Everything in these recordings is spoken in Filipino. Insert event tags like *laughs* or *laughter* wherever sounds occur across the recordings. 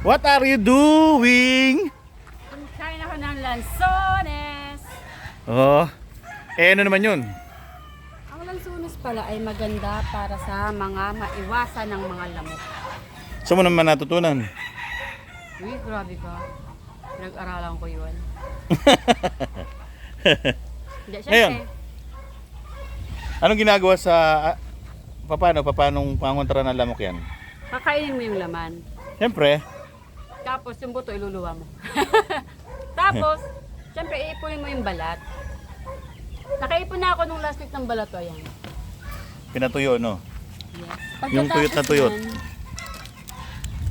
What are you doing? Kain ako ng lansones. Oh, eh ano naman yun? Ang lansones pala ay maganda para sa mga maiwasan ng mga lamok. Saan mo naman natutunan? Uy, grabe ka. Pinag-aralan ko yun. *laughs* Hindi, Ngayon. syempre. Anong ginagawa sa... ah, paano, paano pangontra ng lamok yan? Kakainin mo yung laman. Siyempre, Tapos yung buto iluluwa mo. *laughs* Tapos, *laughs* syempre iipunin mo yung balat. Nakaipon na ako nung last week ng balat ko. Ayan. pinatuyo, no? Yes. Yung tuyot na tuyot. nun,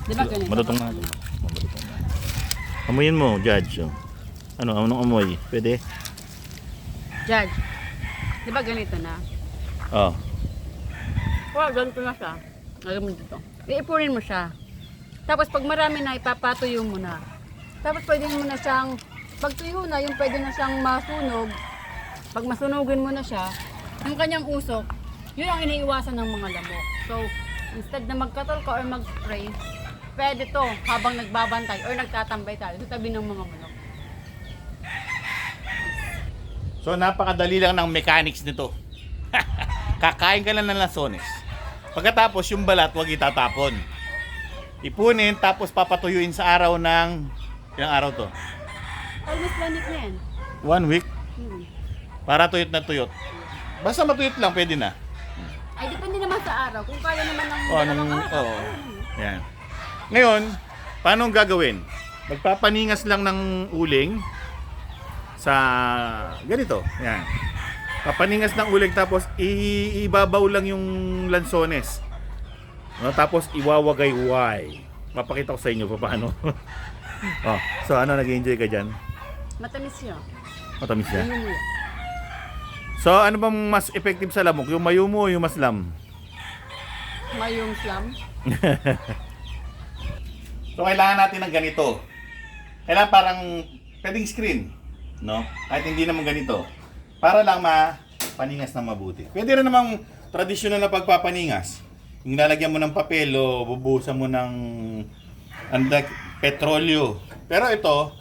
Di ba? Malutong na. Malutong na. Mo, Judge. oh. Ano, anong amoy? Pwede? Judge. Di ba ganito na? Oh. Wow, ganito na siya. Lagyan mo dito. Iipunin mo siya. Tapos pag marami na, ipapatuyo mo na. Tapos pwede mo na siyang, pag tuyo na, yung pwede na siyang masunog. Pag masunugin mo na siya, yung kanyang usok, yun ang iniiwasan ng mga lamok. So, instead na magkatol ka or mag-spray, pwede to habang nagbabantay or nagtatambay tayo sa tabi ng mga manok. So, napakadali lang ng mechanics nito. *laughs* Kakain ka lang ng lasones. Pagkatapos, yung balat, huwag itatapon. Ipunin, tapos papatuyuin sa araw ng... Ilang araw to? Almost one week na yan. One week. Hmm. Para tuyot na tuyot. Basta matuyot lang, pwede na. Ay, depende naman sa araw. Kung kaya naman ng O, anong... dalawang araw. Oo. Yan. Ngayon, paano ang gagawin? Magpapaningas lang ng uling sa ganito. Yan. Papaningas ng uling tapos ibabaw lang yung lansones. No, tapos iwawagay-way. Mapakita ko sa inyo pa paano. *laughs* oh, so ano nag-enjoy ka diyan? Matamis siya. Matamis siya. So ano bang mas effective sa lamok? Yung mayumo o yung maslam? Mayong slam. *laughs* So kailangan natin ng ganito. Kailangan parang pwedeng screen, no? Kahit hindi naman ganito. Para lang mapaningas na mabuti. Pwede rin namang tradisyonal na pagpapaningas. Yung lalagyan mo ng papel o bubuhusan mo ng andak petrolyo. Pero ito,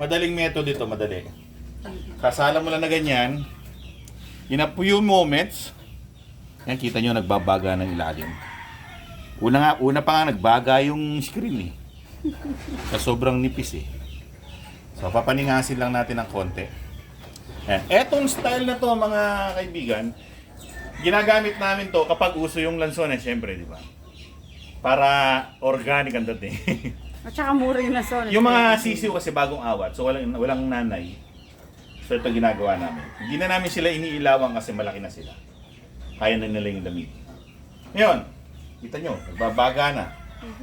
madaling method ito, madali. Kasala mo lang na ganyan. In a few moments, yan kita nyo nagbabaga ng ilalim. Una nga, una pa nga nagbaga yung screen eh. Sa sobrang nipis eh. So papaningasin lang natin ng konti. Ayan. Etong style na to mga kaibigan, ginagamit namin to kapag uso yung lansones, syempre, di ba? Para organic ang dating. *laughs* At saka mura yung lansones. yung mga sisiw kasi bagong awat, so walang, walang nanay. So ito ginagawa namin. Hindi na namin sila iniilawan kasi malaki na sila. Kaya na nila yung lamig. Ngayon, kita nyo, nagbabaga na.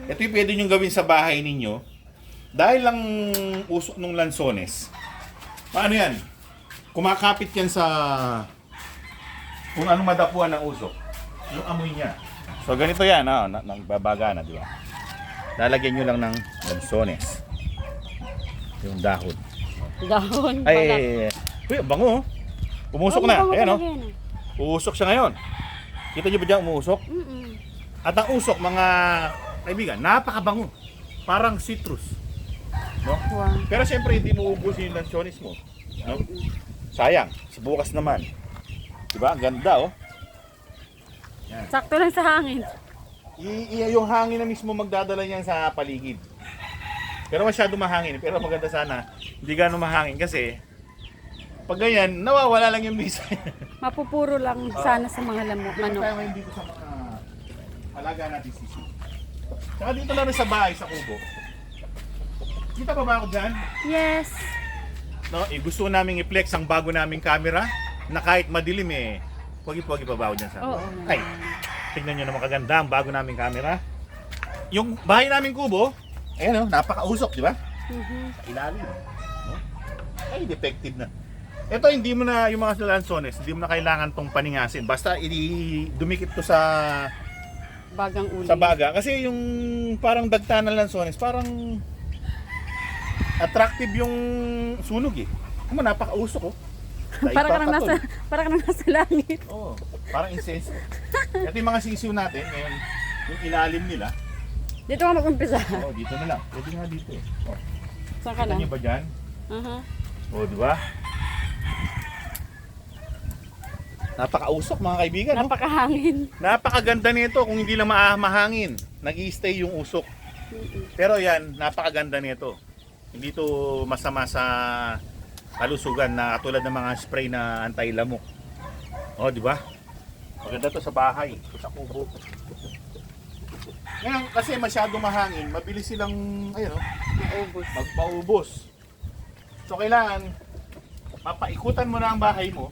Ito yung pwede nyo gawin sa bahay ninyo. Dahil lang usok ng lansones. Paano yan? Kumakapit yan sa kung anong madapuan ng usok. Yung amoy niya. So ganito yan, na, nagbabaga na, di ba? Lalagyan nyo lang ng lansones. Yung dahon. Dahon. Ay, balat. ay, ay. Uy, ang bango. oh. Umusok Oh, na. Ayan, oh. ah. Uusok siya ngayon. Kita niyo ba dyan umuusok? Mm-mm. At ang usok, mga kaibigan, napakabango. Parang citrus. No? Wow. Pero siyempre, hindi mo ubusin yung lansones mo. No? Sayang. Sa bukas naman. Diba? Ang ganda, oh. Sakto lang sa hangin. I, i- yung hangin na mismo magdadala niyan sa paligid. Pero masyado mahangin. Pero maganda sana, hindi gano'ng mahangin kasi pag ganyan, nawawala lang yung bisa. Mapupuro lang sana sa mga lamok. Ano? Tayo ngayon dito sa mga alaga natin sisi. Saka dito lang sa bahay, sa kubo. Kita pa ba ako dyan? Yes. No, eh, gusto namin i-flex ang bago naming camera na kahit madilim eh, pogi-pogi pa ba ako dyan sa Oo. Ay, tingnan nyo naman kaganda ang bago naming camera. Yung bahay naming kubo, ayan oh, napakausok, di ba? Mhm. Sa ilalim. No? Ay, defective na. Ito, hindi mo na, yung mga lansones, hindi mo na kailangan tong paningasin. Basta, i- dumikit to sa Bagang uli. sa baga. Kasi yung parang dagta ng lansones, parang attractive yung sunog eh. Ano, napakausok oh. Para ka nang nasa, para ka nang nasa langit. Oo, parang incense. Ito yung mga sisiw natin, ngayon, yung ilalim nila, Dito ka mag-umpisa. Oo, dito na lang. Pwede nga dito. eh. Oh. Saan ka Kita na? niyo ba dyan? Aha. Oo, di ba? Napakausok mga kaibigan. no? Napakahangin. Napakaganda nito kung hindi lang ma- mahangin. nag stay yung usok. Pero yan, napakaganda nito. Hindi to masama sa kalusugan na katulad ng mga spray na anti-lamok. Oh, di ba? Maganda to sa bahay, sa kubo. Ngayon, kasi masyado mahangin, mabilis silang, ayun, oh, Naubos. magpaubos. So, kailangan, mapaikutan mo na ang bahay mo.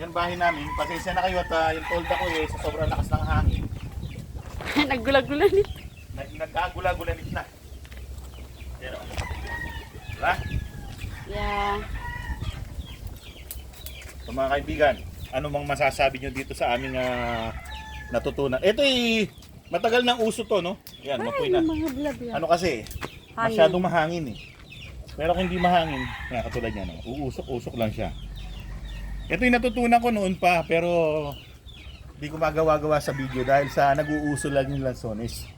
Yan bahay namin. Pasensya na kayo at ah, yung tolda ko eh, sa sobrang lakas ng hangin. *laughs* Naggula-gulan eh. Nag nagkagula-gulanit na. Pero, diba? Yeah. So mga kaibigan, ano mang masasabi nyo dito sa aming ah, natutunan? Ito ay matagal ng uso to, no? Yan, mapoy Ay, na. mga blab yan. Ano kasi, Hangin. masyadong mahangin eh. Pero kung hindi mahangin, yan, katulad niya, no? uusok-usok lang siya. Ito yung natutunan ko noon pa, pero hindi ko magawa-gawa sa video dahil sa nag-uuso lang yung lansones.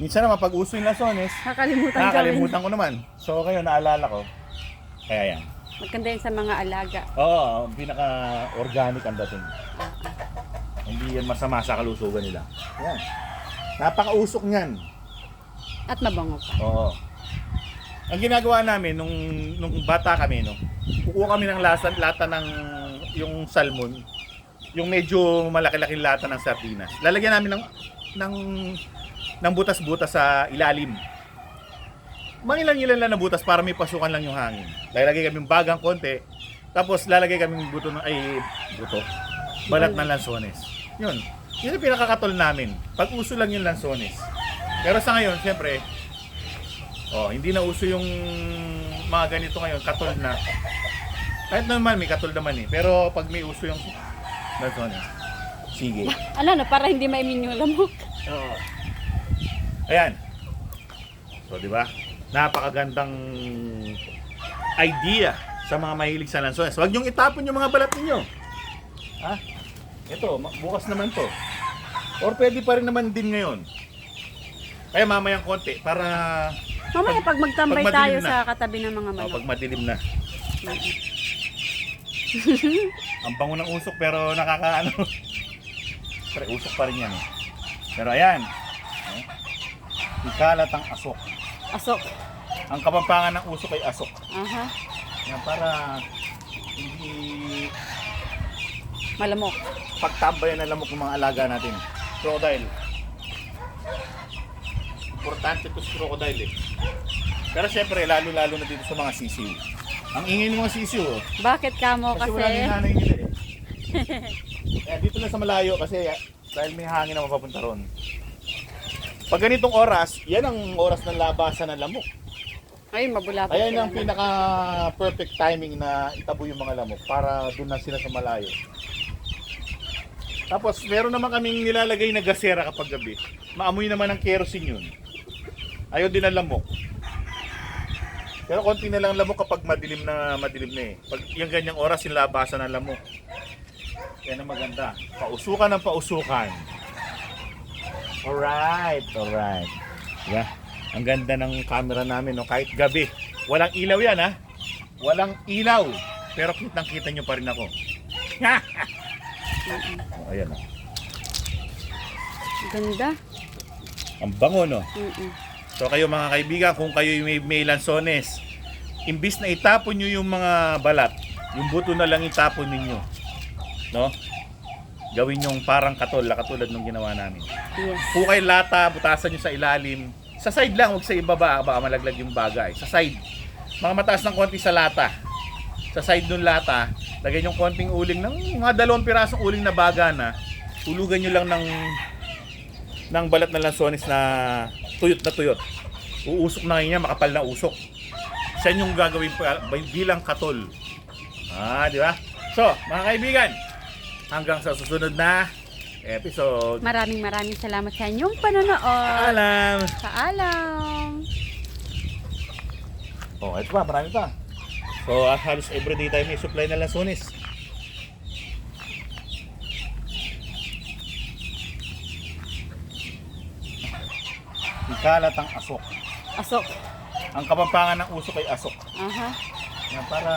Minsan naman pag uso yung lansones, Nakakalimutan gawin. nakakalimutan ko naman. So kayo, naalala ko. Kaya yan. Maganda yun sa mga alaga. Oo, pinaka-organic ang dating. Hindi yan masama sa kalusugan nila. Yan. Napakausok niyan. At mabango pa. Oo. Ang ginagawa namin nung nung bata kami no, kukuha kami ng lasa, lata ng yung salmon, yung medyo malaki-laking lata ng sardinas. Lalagyan namin ng ng ng butas-butas sa ilalim. Mga ilan-ilan lang na butas para may pasukan lang yung hangin. Lalagay kami bagang konti, tapos lalagay kami buto ng ay buto. Balat ng lansones. Yun. Yun yung pinakakatol namin. Pag uso lang yung lansones. Pero sa ngayon, siyempre, Oh, hindi na uso yung mga ganito ngayon, katol na. Kahit naman may katol naman eh. Pero pag may uso yung that's one. eh. Sige. Ano no, para hindi maimin yung lamok. Oo. Ayan. So, di ba? Napakagandang idea sa mga mahilig sa lansones. Huwag niyong itapon yung mga balat ninyo. Ha? Ito, bukas naman to. Or pwede pa rin naman din ngayon. Kaya mamayang konti para Mamaya pag magtambay pag tayo na. sa katabi ng mga oh, manok. pag madilim na. *laughs* Ang bango ng usok pero nakakaano. Pre, usok pa rin yan. eh. Pero ayan. Oh. Ikalat ang asok. Asok. Ang kapampangan ng usok ay asok. Aha. Yan para hindi Malamok. pagtambayan ng lamok ng mga alaga natin. Crocodile. Importante to sa crocodile eh. Pero syempre, lalo-lalo na dito sa mga sisiw. Ang ingay ng mga sisiw, oh. Bakit kamo Kasi, kasi? wala na yung nanay nila eh. *laughs* Kaya dito lang sa malayo kasi dahil may hangin na mapapunta ron. Pag ganitong oras, yan ang oras ng labasan ng lamok. Ay, mabulapit Ayan ang na. pinaka perfect timing na itabo yung mga lamok para doon na sila sa malayo. Tapos meron naman kaming nilalagay na gasera kapag gabi. Maamoy naman ng kerosene yun. Ayaw din ng lamok. Pero konti na lang lamok kapag madilim na madilim na eh. Pag yung ganyang oras, yung labasan ng lamok. Yan ang maganda. Pausukan ng pausukan. Alright, alright. Yeah. Ang ganda ng camera namin, no? kahit gabi. Walang ilaw yan, ha? Walang ilaw. Pero kitang kita nyo pa rin ako. *laughs* oh, ayan, oh. Ganda. Ang bango, no? Mm-mm. So kayo mga kaibigan, kung kayo may, may lansones, imbis na itapon nyo yung mga balat, yung buto na lang itapon ninyo. No? Gawin yung parang katol, katulad ng ginawa namin. Yes. Hukay lata, butasan nyo sa ilalim. Sa side lang, huwag sa ibaba, baka malaglag yung baga. eh. Sa side. Mga mataas ng konti sa lata. Sa side ng lata, lagyan yung konting uling ng mga dalawang pirasong uling na baga na. Tulugan nyo lang ng ng balat na lansones na tuyot na tuyot. Uusok na ngayon yan, makapal na usok. Siya yung gagawin bilang katol. Ah, di ba? So, mga kaibigan, hanggang sa susunod na episode. Maraming maraming salamat sa inyong panonood. Paalam! Paalam. Oh, ito pa, marami pa. So, ah, halos everyday tayo may supply na lansones. Ikalat ang asok. Asok. Ang kapampangan ng usok ay asok. Aha. Yan, para